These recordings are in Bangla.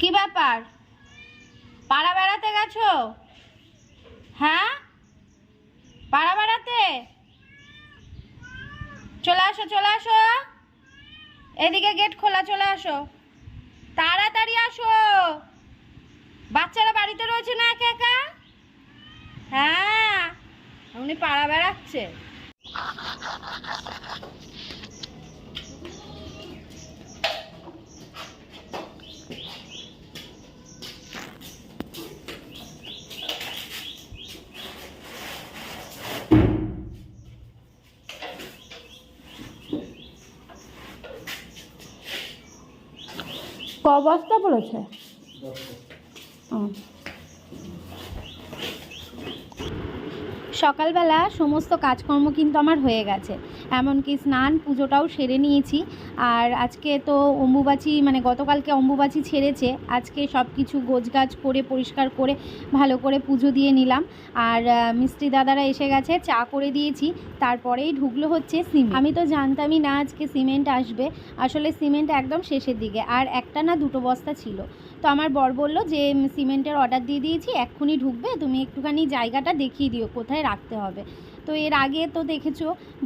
কি ব্যাপার? পাড়া বেড়াতে গেছো? হ্যাঁ? পাড়া বেড়াতে? চলে আসো চলে আসো। এদিকে গেট খোলা, চলে আসো। তাড়াতাড়ি আসো। বাচ্চারা বাড়িতে রয়েছে না একা একা? হ্যাঁ উনি পাড়া বেড়াচ্ছে। ক পড়েছে। সকালবেলা সমস্ত কাজকর্ম কিন্তু আমার হয়ে গেছে। এমনকি স্নান পুজোটাও সেরে নিয়েছি। আর আজকে তো অম্বুবাচি মানে গতকালকে অম্বুবাচি ছেড়েছে, আজকে সব কিছু গোছগাছ করে, পরিষ্কার করে, ভালো করে পুজো দিয়ে নিলাম। আর মিস্ত্রি দাদারা এসে গেছে, চা করে দিয়েছি, তারপরেই ঢুকলো হচ্ছে সিমেন্ট। আমি তো জানতামই না আজকে সিমেন্ট আসবে। আসলে সিমেন্ট একদম শেষের দিকে, আর একটা না দুটো বস্তা ছিল। তো আমার বর বলল যে সিমেন্টের অর্ডার দিয়ে দিয়েছি, এক্ষুনি ঢুকবে, তুমি একটুখানি জায়গাটা দেখিয়ে দিও, কোথায় রাখতে হবে। তো এর আগে তো দেখেছ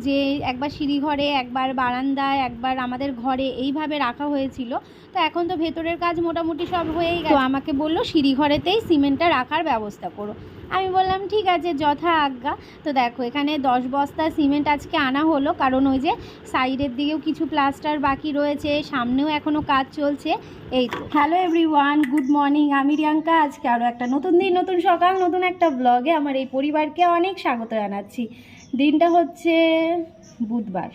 যে, একবার সিঁড়িঘরে, একবার বারান্দায়, একবার আমাদের ঘরে এইভাবে রাখা হয়েছিল। তো এখন তো ভেতরের কাজ মোটামুটি সব হয়েই তো আমাকে বলল, সিঁড়িঘরেতেই সিমেন্টটা রাখার ব্যবস্থা করো। আমি বললাম, ঠিক আছে, যথা আজ্ঞা। তো দেখো, এখানে দশ বস্তা সিমেন্ট আজকে আনা হলো, কারণ ওই যে সাইডের দিকেও কিছু প্লাস্টার বাকি রয়েছে, সামনেও এখনও কাজ চলছে। এই তো। হ্যালো এভরিওয়ান গুড মর্নিং আমি রিয়াঙ্কা। আজকে আরও একটা নতুন দিন, নতুন সকাল, নতুন একটা ব্লগে আমার এই পরিবারকে অনেক স্বাগত জানাচ্ছি। দিনটা হচ্ছে বুধবার।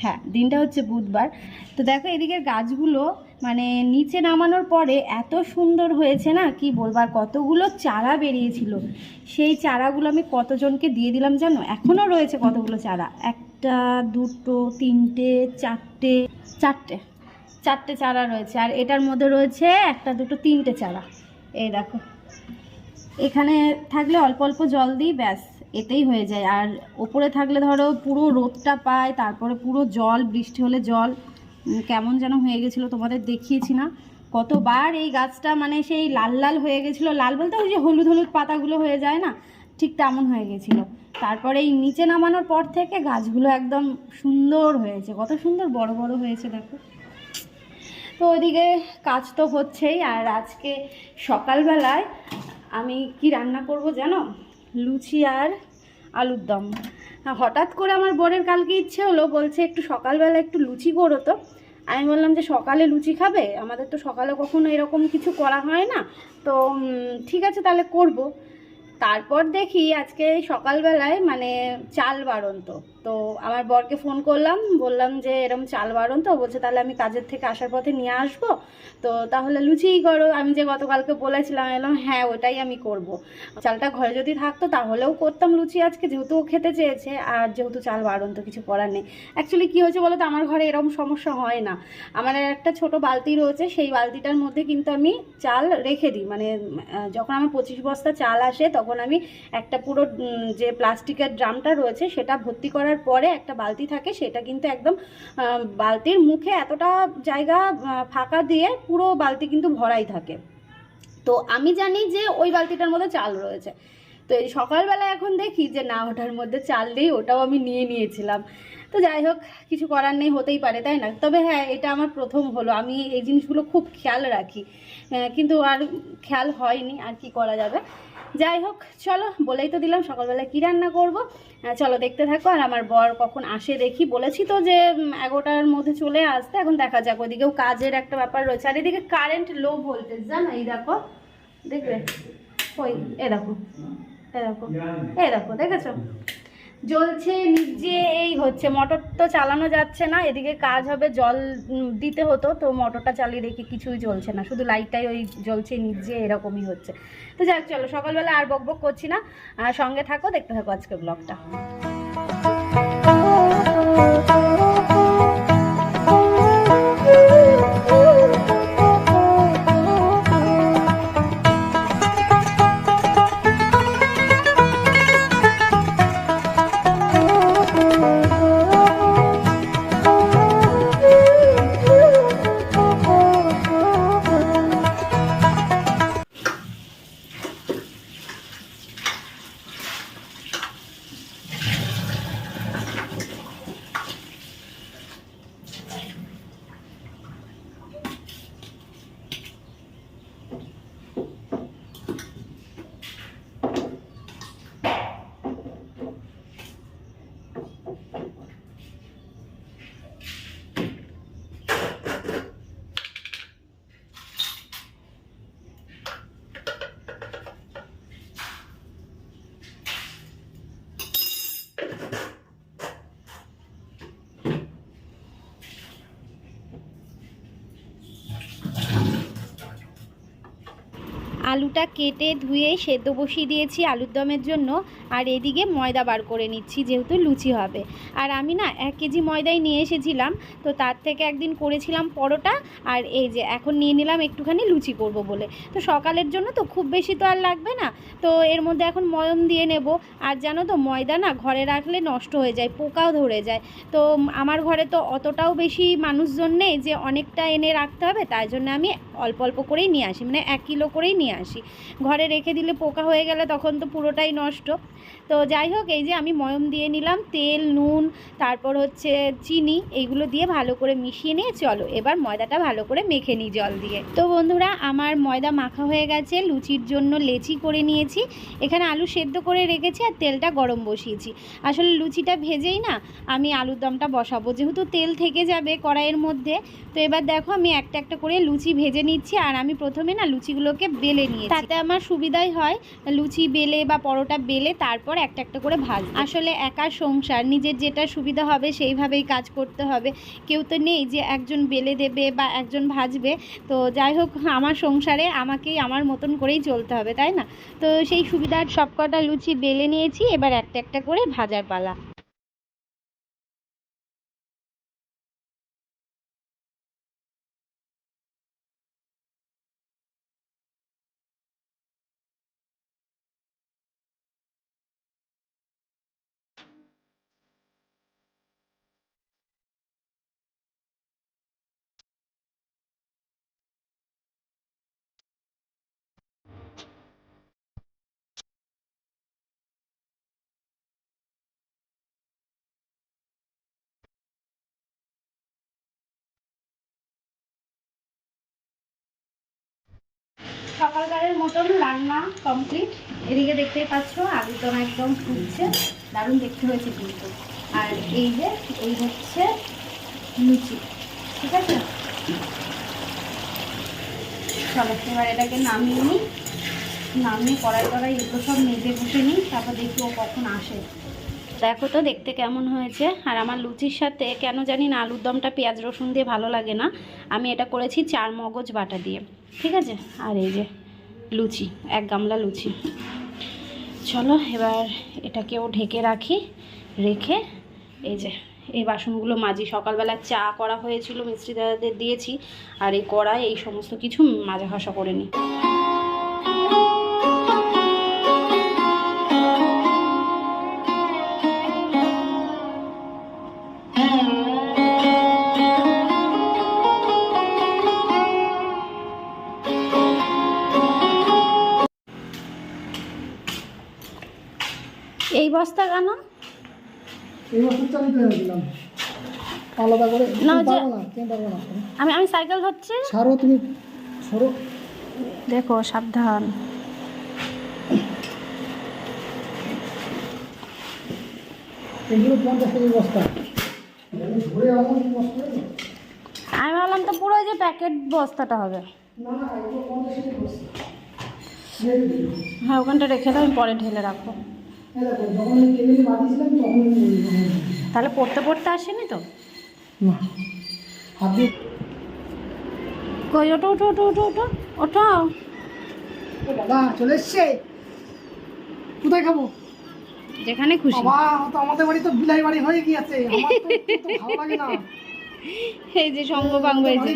হ্যাঁ দিনটা হচ্ছে বুধবার। তো দেখো এদিকের গাছগুলো মানে নিচে নামানোর পরে এত সুন্দর হয়েছে না, কি বলবার কতগুলো চারা বেরিয়েছিল। সেই চারাগুলো আমি কতজনকে দিয়ে দিলাম জানো? এখনও রয়েছে কতগুলো চারা? একটা, দুটো, তিনটে, চারটে চারটে চারটে চারা রয়েছে। আর এটার মধ্যে রয়েছে একটা, দুটো, তিনটে চারা। এই দেখো, এখানে থাকলে অল্প অল্প জল দিই, ব্যাস। এতেই হয়ে যায়। আর ওপরে থাকলে ধরো পুরো রোদটা পায়, তারপরে পুরো জল, বৃষ্টি হলে জল কেমন যেন হয়ে গেছিল, তোমাদের দেখিয়েছি না। কতবার এই গাছটা মানে সেই লাল লাল হয়ে গেছিল। লাল বলতে ওই যে হলুদ হলুদ পাতাগুলো হয়ে যায় না? ঠিক তেমন হয়ে গেছিল। তারপরে এই নিচে নামানোর পর থেকে গাছগুলো একদম সুন্দর হয়েছে। কত সুন্দর বড় বড় হয়েছে, দেখো। তো ওইদিকে কাজ তো হচ্ছেই। আর আজকে সকালবেলায় আমি কি রান্না করব জানো? লুচি আর আলুর দম। হঠাৎ করে আমার বরের কালকে ইচ্ছে হলো, বলছে একটু সকালবেলা একটু লুচি করো তো। আমি বললাম যে, সকালে লুচি খাবে? আমাদের তো সকালে কখনো এরকম কিছু করা হয় না। তো ঠিক আছে, তাহলে করব। তারপর দেখি আজকে সকালবেলায় মানে চাল বাড়ন্ত। তো আমার বরকে ফোন করলাম, বললাম যে এরম চাল বাড়ন তো, বলছে তাহলে আমি কাজের থেকে আসার পথে নিয়ে আসব। তো তাহলে লুচিই করো, আমি যে গতকালকে বলেছিলাম এলাম হ্যাঁ ওটাই আমি করব। চালটা ঘরে যদি থাকতো তাহলেও করতাম লুচি আজকে, যেহেতু খেতে চেয়েছে, আর যেহেতু চাল বাড়ন তো কিছু করার নেই। অ্যাকচুয়ালি কী হয়েছে বলো তো আমার ঘরে এরকম সমস্যা হয় না। আমার একটা ছোট বালতি রয়েছে, সেই বালতিটার মধ্যে কিন্তু আমি চাল রেখে দিই। মানে যখন আমার পঁচিশ বস্তা চাল আসে, তখন আমি একটা পুরো যে প্লাস্টিকের ড্রামটা রয়েছে, সেটা ভর্তি করার পরে একটা বালতি থাকে, সেটা কিন্তু একদম বালতির মুখে এতটা জায়গা ফাঁকা দিয়ে পুরো বালতি কিন্তু ভরাই থাকে। তো আমি জানি যে ওই বালতিটার মধ্যে চাল রয়েছে। তো এই সকালবেলা এখন দেখি যে না, ওটার মধ্যে চাল নেই, ওটাও আমি নিয়ে নিয়েছিলাম। তো যাই হোক, কিছু করার নেই, হতেই পারে, তাই না? তবে হ্যাঁ এটা আমার প্রথম হলো। আমি এই জিনিসগুলো খুব খেয়াল রাখি। কিন্তু আর খেয়াল হয়নি আর কি করা যাবে। যাই হোক, চলো, বলেই তো দিলাম সকালবেলা কী রান্না করব? চলো দেখতে থাকো, আর আমার বর কখন আসে দেখি। বলেছি তো যে এগারোটার মধ্যে চলে আসতে, এখন দেখা যাক ওদিকেও কাজের একটা ব্যাপার রয়েছে। আর এদিকে কারেন্ট লো ভোল্টেজ জানো, এই দেখো, দেখবে? ওই, এ দেখো এ দেখো এই দেখো, দেখেছ? জ্বলছে নিজে, এই হচ্ছে। মোটর তো চালানো যাচ্ছে না, এদিকে কাজ হবে, জল দিতে হতো, তো মোটরটা চালিয়ে রেখে কিছুই জ্বলছে না। শুধু লাইটটাই ওই জ্বলছে নিজে, এরকমই হচ্ছে। তো যাক, চলো, সকালবেলা আর বকবক বক করছি না। আর সঙ্গে থাকো, দেখতে থাকো আজকে ব্লগটা। আলুটা কেটে ধুয়ে সেদ্ধ বসিয়ে দিয়েছি আলুর দমের জন্য। আর এদিকে ময়দা বার করে নিচ্ছি, যেহেতু লুচি হবে। আর আমি না এক কেজি ময়দাই নিয়ে এসেছিলাম, তো তার থেকে একদিন করেছিলাম পরোটা, আর এই যে এখন নিয়ে নিলাম একটুখানি লুচি করব বলে। তো সকালের জন্য তো খুব বেশি তো আর লাগবে না, তো এর মধ্যে এখন ময়ম দিয়ে নেব। আর জানো তো ময়দা না ঘরে রাখলে নষ্ট হয়ে যায়, পোকাও ধরে যায়। তো আমার ঘরে তো অতটাও বেশি মানুষজন নেই যে অনেকটা এনে রাখতে হবে, তাই জন্য আমি অল্প অল্প করেই নিয়ে আসি মানে এক কিলো করেই নিয়ে আসি ঘরে রেখে দিলে পোকা হয়ে গেলে তখন তো পুরোটাই নষ্ট। তো যাই হোক, এই যে আমি ময়ম দিয়ে নিলাম, তেল, নুন, তারপর হচ্ছে চিনি, এইগুলো দিয়ে ভালো করে মিশিয়ে নিয়ে চলো। এবার ময়দাটা ভালো করে মেখে নিই জল দিয়ে। তো বন্ধুরা, আমার ময়দা মাখা হয়ে গেছে, লুচির জন্য লেচি করে নিয়েছি। এখানে আলু সেদ্ধ করে রেখেছি আর তেলটা গরম বসিয়েছি। আসলে লুচিটা ভেজেই না, আমি আলুর দমটা বসাবো। যেহেতু তেল থেকে যাবে কড়াইয়ের মধ্যে, তো এবার দেখো আমি একটা একটা করে লুচি ভেজে নিচ্ছি। আর আমি প্রথমে না লুচিগুলোকে বেলে নিয়েছি। তাতে আমার সুবিধাই হয়, লুচি বেলে বা পরোটা বেলে তারপর একটা একটা করে ভাজ আসলে একা সংসার, নিজের যেটা সুবিধা হবে সেইভাবেই কাজ করতে হবে। কেউ তো নেই যে একজন বেলে দেবে বা একজন ভাজবে। তো যাই হোক, আমার সংসারে আমাকেই আমার মতন করেই চলতে হবে, তাই না? তো সেই সুবিধার সবকটা লুচি বেলে নিয়েছি, এবার একটা একটা করে ভাজার পালা। সকালকারের মতন রান্না কমপ্লিট এদিকে দেখতেই পাচ্ছ আলুর দম একদম ফুটছে। দারুণ দেখতে হয়েছে কিন্তু। আর এই যে, এই হচ্ছে লুচি। ঠিক আছে? চলো, এবার এটাকে নামিয়ে নিই। নামিয়ে কড়াই কড়াই এগুলো সব মেজে বসে নিই, তারপর দেখি ও কখন আসে। দেখো তো দেখতে কেমন হয়েছে। আর আমার লুচির সাথে কেন জানি না আলুর দমটা পেঁয়াজ রসুন দিয়ে ভালো লাগে না। আমি এটা করেছি চার মগজ বাটা দিয়ে। ঠিক আছে? আর এই যে লুচি, এক গামলা লুচি। চলো এবার এটাকেও ঢেকে রাখি, রেখে এই যে এই বাসনগুলো মাজি। সকালবেলা চা করা হয়েছিল মিস্ত্রি দাদাদের দিয়েছি। আর এই কড়াই, এই সমস্ত কিছু মাজা ঘষা করে নিই এই বস্তা কেন? আলাদা করে না, আমি আমি সাইকেল ধরছি। ছাড়ো তুমি সরো দেখো সাবধান। আমি ভাবলাম তো পুরো ওই যে প্যাকেট বস্তাটা হবে। হ্যাঁ ওখানটা রেখে দাও আমি পরে ঢেলে রাখব। দেখো যখন এই টেবিলে বাঁধিয়েছিলাম তখন তাহলে পড়তে পড়তে আসেনি তো? না। হাত কই ও বাবা চলে এসছে। কোথায় খাব? যেখানে খুশি। বাবা তো আমাদের বাড়ি তো বিলাই বাড়ি হয়ে গিয়েছে। আমার তো ভালো লাগে না। এই যে হয়েছে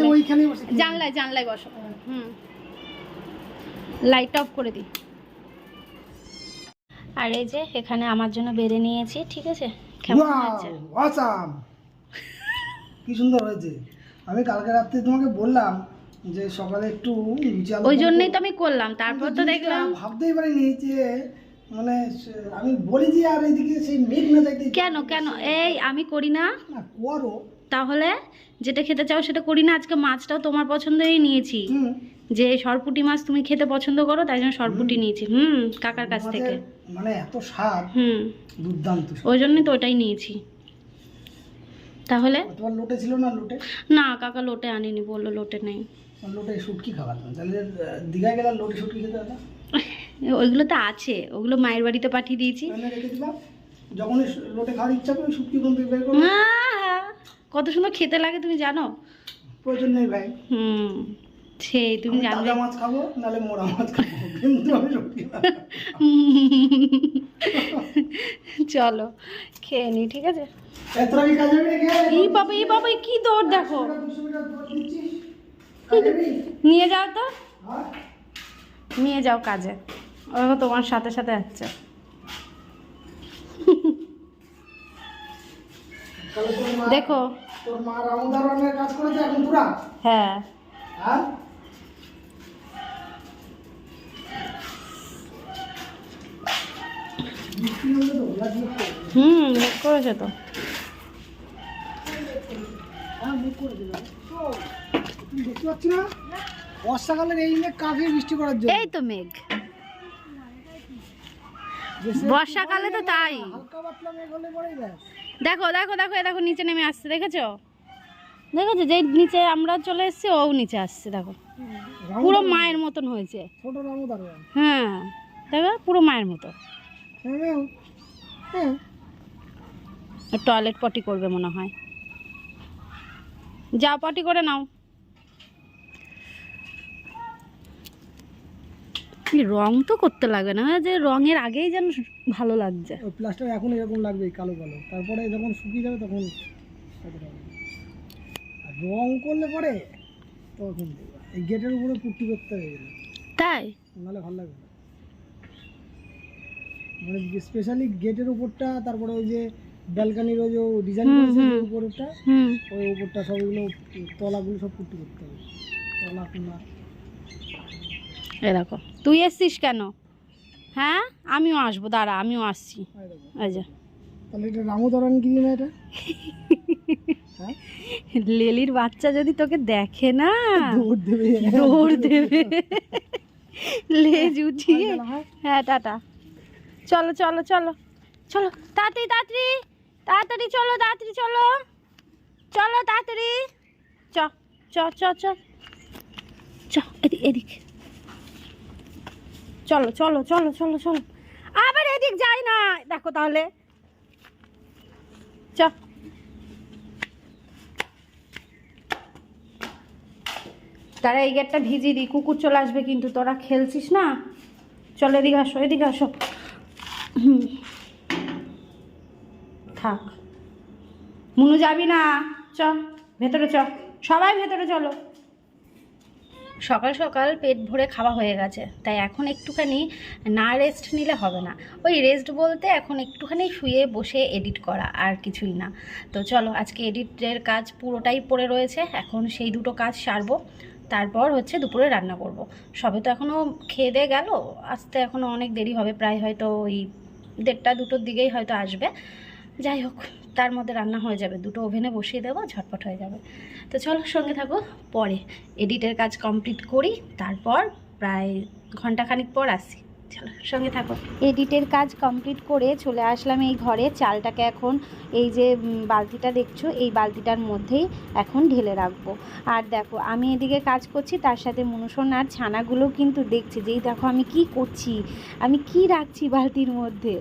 হয়ে খেয়ে জানলায় জানলায় বসো। হুম। লাইট অফ করে দিই। আর এই যে এখানে আমার জন্য বেড়ে নিয়েছি ঠিক আছে? কেমন হয়েছে? Wow, কি সুন্দর হয়েছে। আমি কালকে রাত্রে তোমাকে বললাম যে সকালে একটু ওই জন্যই তো আমি করলাম তারপর তো দেখলাম ভাবতেই পারিনি যে মানে আমি বলি যে আর এইদিকে সেই মেঘ না যাইতে কেন কেন? এই আমি করি না। না করো। তাহলে যেটা খেতে চাও সেটা করি না আজকে মাছটাও তোমার পছন্দই নিয়েছি। হুম। যে সরপুটি মাছ তুমি খেতে পছন্দ করো তাই জন্য সরপুটি নিয়েছি। হুম কাকার কাছ থেকে। মানে এত স্বাদ হুম। দুর্দান্ত ওই জন্যই তো ওটাই নিয়েছি। তাহলে? তোমার লোটে ছিল না লোটে? না কাকা লোটে আনিনি বলল লোটে নেই। লোটে শুটকি তুমি। তাহলে দীঘায় গেলে লোটে শুটকি খেতে হবে? ওইগুলো তো আছে ওগুলো মায়ের বাড়িতে পাঠিয়ে দিয়েছি। এনে রেখে দিলাম। যখনই লোটে খাওয়ার ইচ্ছা ওই শুটকি কোন থেকে বের কত সুন্দর খেতে লাগে তুমি জানো? প্রয়োজন নেই ভাই। হুম। সেই তুমি আমি জানবে মাছ খাব মোড়া মাছ কিন্তু আমি। চলো খেয়ে নি ঠিক আছে? কি বাবা বাবা দৌড় দেখো? নিয়ে যাও তো। হ্যাঁ? নিয়ে যাও কাজে। ও তোমার সাথে সাথে যাচ্ছে। দেখো। তোর মা কাজ করেছে এখন তোরা হ্যাঁ। হ্যাঁ? হুম বেশ করেছে তো। মুখ করে দিল। ও, তুমি দেখতে পাচ্ছি না বর্ষাকালের এই মেঘ কাকে বৃষ্টি করার জন্য এই তো মেঘ। বর্ষাকালে তো তাই। দেখো দেখো দেখো এ দেখো নিচে নেমে আসছে দেখেছ? দেখেছ যেই নিচে আমরা চলে এসেছি ও নিচে আসছে দেখো। পুরো মায়ের মতন হয়েছে। হ্যাঁ দেখো পুরো মায়ের মতো। টয়লেট পটি করবে মনে হয়। যা পটি করে নাও। রং তো করতে লাগে না যে রঙের আগেই যেন ভালো লাগছে। প্লাস্টার এখন এরকম লাগবে কালো কালো। তারপরে যখন শুকিয়ে যাবে তখন আর রং করলে পরে তখন এই গেটের উপরে পুট্টি করতে হবে। তাই? নাহলে ভালো লাগবে না। মানে স্পেশালি গেটের উপরটা তারপরে ওই যে ব্যালকানির ওই যে ডিজাইন করেছে যে উপরটা ওই উপরটা সব এগুলো তলাগুলো সব পুট্টি করতে হবে। তলা এ দেখো তুই এসছিস কেন? হ্যাঁ? আমিও আসব দাঁড়া আমিও আসছি। যে। তাহলে এটা রামুদরান কি না এটা? হ্যাঁ? লেলির বাচ্চা যদি তোকে দেখে না দৌড় দেবে। দৌড় দেবে। লেজ উঠিয়ে। হয়ে হ্যাঁ? হ্যাঁ টাটা। চলো চলো চলো। চলো, তাড়াতাড়ি তাড়াতাড়ি। তাড়াতাড়ি চলো তাড়াতাড়ি চলো। চলো, তাড়াতাড়ি। চ চ চ চ। চ, এদিক এদিক। চলো চলো চলো চলো চলো। আবার এদিক যাই না। দেখো তাহলে। চ। তারা এই গেটটা ভিজিয়ে দিই কুকুর চলে আসবে কিন্তু। তোরা খেলছিস না? চলো, এদিকে আসো এদিকে আসো। থাক। মুনু যাবি না? চ, ভেতরে চ। সবাই ভেতরে চলো। সকাল সকাল পেট ভরে খাওয়া হয়ে গেছে, তাই এখন একটুখানি না রেস্ট নিলে হবে না। ওই রেস্ট বলতে এখন একটুখানি শুয়ে বসে এডিট করা, আর কিছুই না। তো চলো, আজকে এডিটের কাজ পুরোটাই পড়ে রয়েছে, এখন সেই দুটো কাজ সারবো। তারপর হচ্ছে দুপুরে রান্না করব। সবে তো এখনও খেয়ে দিয়ে গেল, আসতে এখনও অনেক দেরি হবে, প্রায় হয়তো ওই দেড়টা দুটোর দিকেই হয়তো আসবে। যাই হোক, তার মধ্যে রান্না হয়ে যাবে। দুটো ওভেনে বসিয়ে দেবো, ঝটপট হয়ে যাবে। তো চলো সঙ্গে থাকো, পরে এডিটের কাজ কমপ্লিট করি, তারপর প্রায় ঘন্টাখানিক পর আসি। সঙ্গে থাকো। এডিটের কাজ কমপ্লিট করে চলে আসলাম এই ঘরে। চালটাকে এখন এই যে বালতিটা দেখছ, এই বালতিটার মধ্যেই এখন ঢেলে রাখব। আর দেখো, আমি এদিকে কাজ করছি, তার সাথে মনুষণ আর ছানাগুলো কিন্তু দেখছে যেই দেখো আমি কি করছি? আমি কি রাখছি বালতির মধ্যে?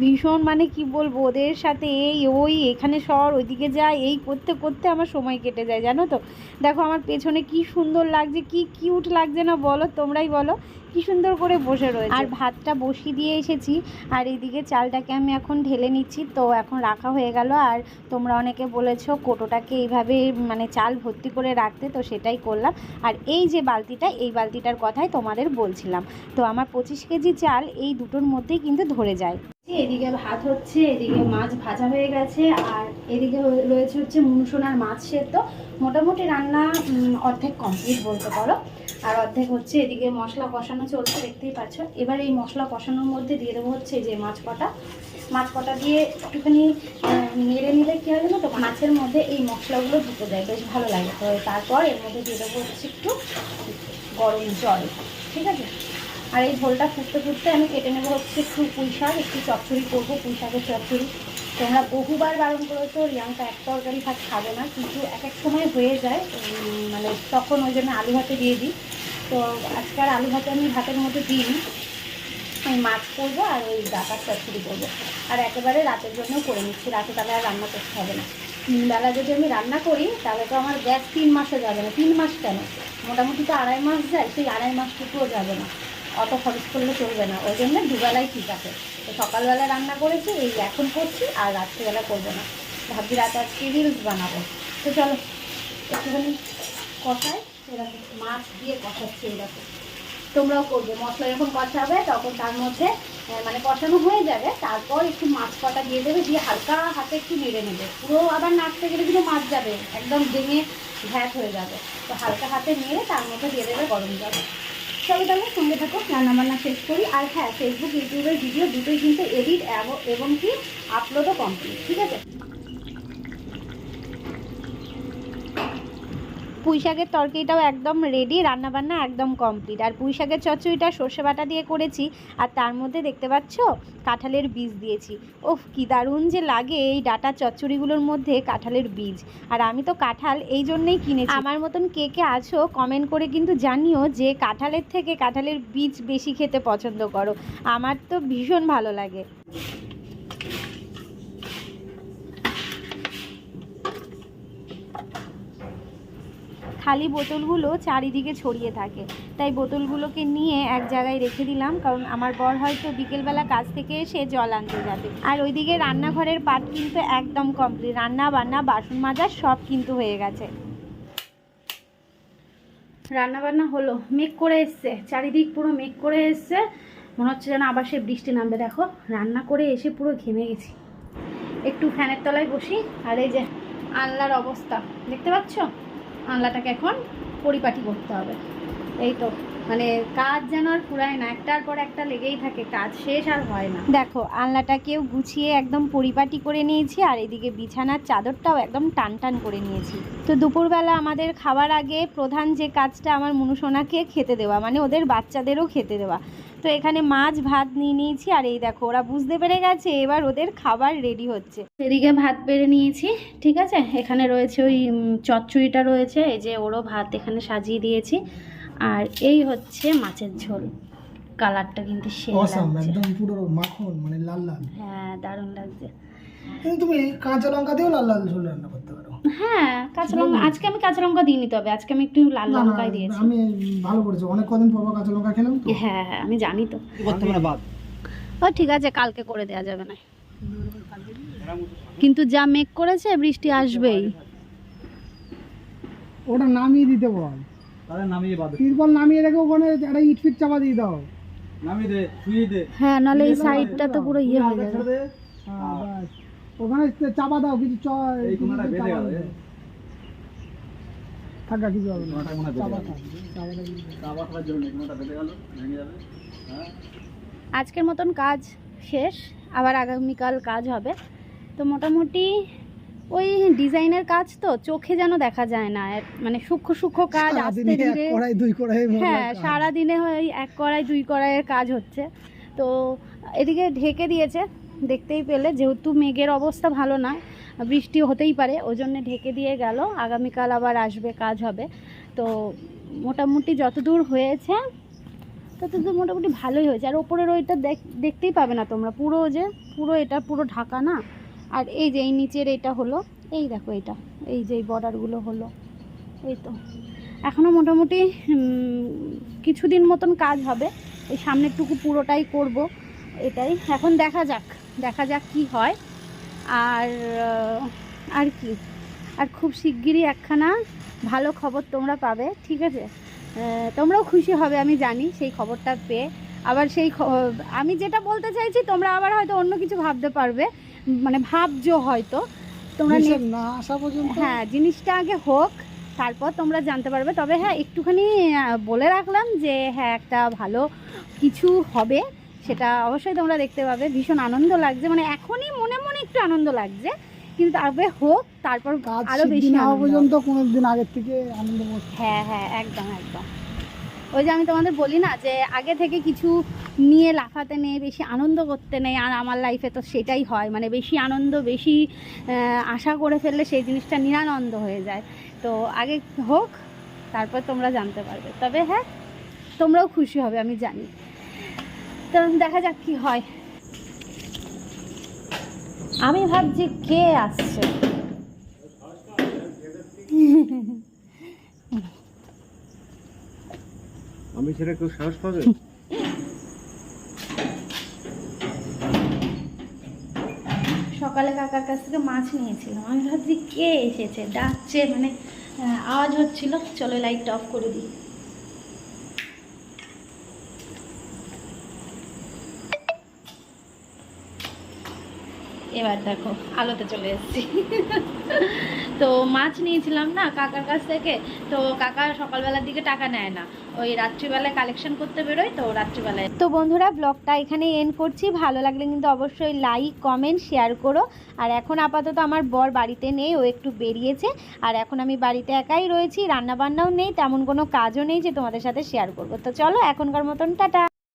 ভীষণ মানে কি বলব, ওদের সাথে এই, ওই, এখানে সর, ওইদিকে যায় এই করতে করতে আমার সময় কেটে যায়, জানো তো? দেখো আমার পেছনে কি সুন্দর লাগছে, কি কিউট লাগছে না বলো, তোমরাই বলো। কি সুন্দর করে বসে রয়েছে। আর ভাতটা বসিয়ে দিয়ে এসেছি আর এইদিকে চালটাকে আমি এখন ঢেলে নিচ্ছি। তো এখন রাখা হয়ে গেল আর তোমরা অনেকে বলেছ কোটোটাকে এইভাবে মানে চাল ভর্তি করে রাখতে তো সেটাই করলাম। আর এই যে বালতিটা এই বালতিটার কথাই তোমাদের বলছিলাম। তো আমার পঁচিশ কেজি চাল এই দুটোর মধ্যেই কিন্তু ধরে যায়। এদিকে ভাত হচ্ছে এদিকে মাছ ভাজা হয়ে গেছে আর এদিকে রয়েছে হচ্ছে মুনসোনার মাছ সেদ্ধ। মোটামুটি রান্না অর্ধেক কমপ্লিট বলতে পারো। আর অর্ধেক হচ্ছে এদিকে মশলা কষানো চলছে, দেখতেই পাচ্ছ। এবার এই মশলা কষানোর মধ্যে দিয়ে দেবো হচ্ছে যে মাছ কটা। মাছ কটা দিয়ে একটুখানি নেড়ে নিলে কী হয় জানো তো? মাছের মধ্যে এই মশলাগুলো ঢুকে দেয়, বেশ ভালো লাগে। তো তারপর এর মধ্যে দিয়ে দেবো হচ্ছে একটু গরম জল, ঠিক আছে? আর এই ঝোলটা ফুটতে ফুটতে আমি কেটে নেব হচ্ছে একটু পুঁই শাক, একটু চচ্চড়ি করব, পুঁই শাকের চচ্চড়ি। তোমরা বহুবার বারণ করেছ রিয়াঙ্কা এক তরকারি ভাত খাবে না, কিন্তু এক এক সময় হয়ে যায় মানে তখন ওই জন্য আলু ভাতে দিয়ে দিই। তো আজকে আর আলু ভাতে আমি ভাতের মধ্যে দিই আমি মাছ করব আর ওই ডাটার চচ্চড়ি করব। আর একেবারে রাতের জন্য করে নিচ্ছি, রাতে তাহলে আর রান্না করতে হবে না। বেলা যদি আমি রান্না করি, তাহলে তো আমার গ্যাস তিন মাসে যাবে না। তিন মাস কেন? মোটামুটি তো আড়াই মাস যায়, সেই আড়াই মাসটুকুও যাবে না। অত খরচ করলে চলবে না। ওই জন্য দুবেলাই ঠিক আছে। তো সকালবেলা রান্না করেছি, এই এখন করছি, আর রাত্রিবেলা করব না। ভাবছি রাতে আজকে রিলস বানাবো। তো চলো, একটুখানি কষাই মাছ দিয়ে কষাচ্ছি এরকম। তোমরাও করবে, মশলা যখন কষাবে তখন তার মধ্যে মানে কষানো হয়ে যাবে, তারপর একটু মাছ কটা দিয়ে দেবে, দিয়ে হালকা হাতে একটু নেড়ে নেবে। পুরো আবার নাড়তে গেলে কিন্তু মাছ যাবে, একদম ভেঙে ভ্যাট হয়ে যাবে। তো হালকা হাতে নেড়ে তার মধ্যে দিয়ে দেবে গরম জল। চলো তাহলে সঙ্গে থাকো, রান্নাবান্না শেষ করি। আর হ্যাঁ ফেসবুক ইউটিউবের ভিডিও দুটোই কিন্তু এডিট এবং কি আপলোডও কমপ্লিট ঠিক আছে? পুঁই শাকের তরকারিটাও একদম রেডি রান্নাবান্না একদম কমপ্লিট আর পুঁই শাকের চচ্চড়িটা সর্ষে বাটা দিয়ে করেছি, আর তার মধ্যে দেখতে পাচ্ছ? কাঁঠালের বীজ দিয়েছি। ওফ কি দারুণ যে লাগে এই ডাটা চচ্চড়িগুলোর মধ্যে কাঁঠালের বীজ। আর আমি তো কাঁঠাল এই জন্যেই কিনেছি। আমার মতন কে কে আছো কমেন্ট করে কিন্তু জানিও যে কাঁঠালের থেকে কাঁঠালের বীজ বেশি খেতে পছন্দ করো। আমার তো ভীষণ ভালো লাগে। খালি বোতলগুলো চারিদিকে ছড়িয়ে থাকে। তাই বোতলগুলোকে নিয়ে এক জায়গায় রেখে দিলাম, কারণ আমার বর হয়তো বিকেলবেলা কাজ থেকে এসে জল আনতে যাবে। আর ওইদিকে রান্নাঘরের পাট কিন্তু একদম কমপ্লিট রান্না বান্না বাসন মাজা সব কিন্তু হয়ে গেছে। রান্না বান্না হলো, মেঘ করে এসছে, চারিদিক পুরো মেঘ করে এসছে। মনে হচ্ছে যেন আবার সে বৃষ্টি নামবে, দেখো, রান্না করে এসে পুরো ঘেমে গেছি। একটু ফ্যানের তলায় বসি, আর এই যে আনলার অবস্থা, দেখতে পাচ্ছ? আনলাটাকে এখন পরিপাটি করতে হবে। এই তো মানে কাজ যেন আর ফুরায় না, একটার পর একটা লেগেই থাকে, কাজ শেষ আর হয় না। দেখো আনলাটাকেও গুছিয়ে একদম পরিপাটি করে নিয়েছি, আর এদিকে বিছানার চাদরটাও একদম টান টান করে নিয়েছি। তো দুপুরবেলা আমাদের খাবার আগে প্রধান যে কাজটা আমার মনুসোনাকে খেতে দেওয়া মানে ওদের বাচ্চাদেরও খেতে দেওয়া তো এখানে মাছ ভাত নিয়ে নিয়েছি আর এই দেখো ওরা বুঝতে পেরে গেছে এবার ওদের খাবার রেডি হচ্ছে। এদিকে ভাত বেড়ে নিয়েছি ঠিক আছে? এখানে রয়েছে ওই চচ্চড়িটা রয়েছে এই যে ওরও ভাত এখানে সাজিয়ে দিয়েছি। আর এই হচ্ছে মাছের ঝোল কালারটা কিন্তু সেই অসাম একদম পুরো মাখন মানে লাল লাল। হ্যাঁ দারুণ লাগছে। কিন্তু তুমি কাঁচা লঙ্কা দিয়েও লাল লাল ঝোল রান্না করতে পারো। হ্যাঁ কাঁচা লঙ্কা। আজকে আমি কাঁচা লঙ্কা দিইনি তবে আজকে আমি একটু লাল লঙ্কাই দিয়েছি। আমি ভালো করেছি। অনেক কদিন পর কাঁচা লঙ্কা খেলাম তো। হ্যাঁ হ্যাঁ আমি জানি তো। বর্তমানে বাদ। ও ঠিক আছে কালকে করে দেওয়া যাবে না। কিন্তু যা মেঘ করেছে বৃষ্টি আসবেই। ওটা নামিয়ে দিতে বল। তাহলে নামিয়ে বাদ তিরপল নামিয়ে রেখে ওখানে একটা ইট ফিট চাপা দিয়ে দাও। নামিয়ে দে শুয়ে দে। হ্যাঁ নাহলে এই সাইডটা তো পুরো ইয়ে হয়ে যাবে। হ্যাঁ। ওখানে চাপা দাও কিছু। থাকা কিছু হবে হয় হ্যাঁ। আজকের মতন কাজ শেষ আবার আগামীকাল কাজ হবে। তো মোটামুটি ওই ডিজাইনের কাজ তো চোখে যেন দেখা যায় না মানে সূক্ষ্ম সূক্ষ্ম কাজ আস্তে ধীরে হ্যাঁ সারাদিনে হয় এক কড়াই দুই কড়াইয়ের কাজ হচ্ছে। তো এদিকে ঢেকে দিয়েছে। দেখতেই পেলে, যেহেতু মেঘের অবস্থা ভালো নয় বৃষ্টি হতেই পারে ওই জন্য ঢেকে দিয়ে গেল, আগামীকাল আবার আসবে, কাজ হবে। তো মোটামুটি যতদূর হয়েছে, ততদূর মোটামুটি ভালোই হয়েছে। আর ওপরের ওইটা দেখ- দেখতেই পাবে না তোমরা, পুরো যে, পুরো এটা, পুরো ঢাকা না? আর এই যে, এই নিচের এটা হলো, এই দেখো এটা, এই যে বর্ডারগুলো হলো, এই তো। এখনও মোটামুটি কিছুদিন মতন কাজ হবে, এই সামনেরটুকু পুরোটাই করব, এটাই। এখন দেখা যাক। দেখা যাক কি হয়। আর আর কি? আর খুব শিগগিরই একখানা ভালো খবর তোমরা পাবে ঠিক আছে? তোমরাও খুশি হবে আমি জানি সেই খবরটা পেয়ে। আবার সেই খ- আমি যেটা বলতে চাইছি তোমরা আবার হয়তো অন্য কিছু ভাবতে পারবে। মানে ভাবছ হয়তো। তোমরা হ্যাঁ জিনিসটা আগে হোক তারপর তোমরা জানতে পারবে। তবে হ্যাঁ একটুখানি বলে রাখলাম যে হ্যাঁ একটা ভালো কিছু হবে। সেটা অবশ্যই তোমরা দেখতে পাবে ভীষণ আনন্দ লাগছে মানে এখনই মনে মনে একটু আনন্দ লাগছে কিন্তু তারপরে হোক তারপর আরও বেশি পর্যন্ত কোনো দিন আগের থেকে আনন্দ হ্যাঁ। হ্যাঁ একদম একদম। ওই যে আমি তোমাদের বলি না যে আগে থেকে কিছু নিয়ে লাফাতে নেই বেশি আনন্দ করতে নেই আর আমার লাইফে তো সেটাই হয় মানে বেশি আনন্দ বেশি আশা করে ফেললে সেই জিনিসটা নিরানন্দ হয়ে যায়। তো আগে হোক তারপর তোমরা জানতে পারবে। তবে হ্যাঁ তোমরাও খুশি হবে আমি জানি। তো দেখা যাক কি হয়। আমি ভাবছি কে আসছে। আমি সেটা কেউ সাহস পাবে? সকালে কাকার কাছ থেকে মাছ নিয়েছিলাম। আমি ভাবছি কে এসেছে? ডাকছে মানে আওয়াজ হচ্ছিল। চলো লাইটটা অফ করে দিই। এবার দেখো, আলোতে চলে এসেছি। তো মাছ নিয়েছিলাম না কাকার কাছ থেকে, তো কাকা সকালবেলার দিকে টাকা নেয় না। ওই রাত্রিবেলায় কালেকশন করতে বেরোয়, তো রাত্রিবেলায় তো বন্ধুরা ব্লগটা এখানে এন্ড করছি। ভালো লাগলে কিন্তু অবশ্যই লাইক কমেন্ট শেয়ার করো। আর এখন আপাতত আমার বর বাড়িতে নেই, ও একটু বেরিয়েছে। আর এখন আমি বাড়িতে একাই রয়েছি রান্না বান্নাও নেই, তেমন কোনো কাজও নেই যে তোমাদের সাথে শেয়ার করব। তো চলো, এখনকার মতন, টাটা।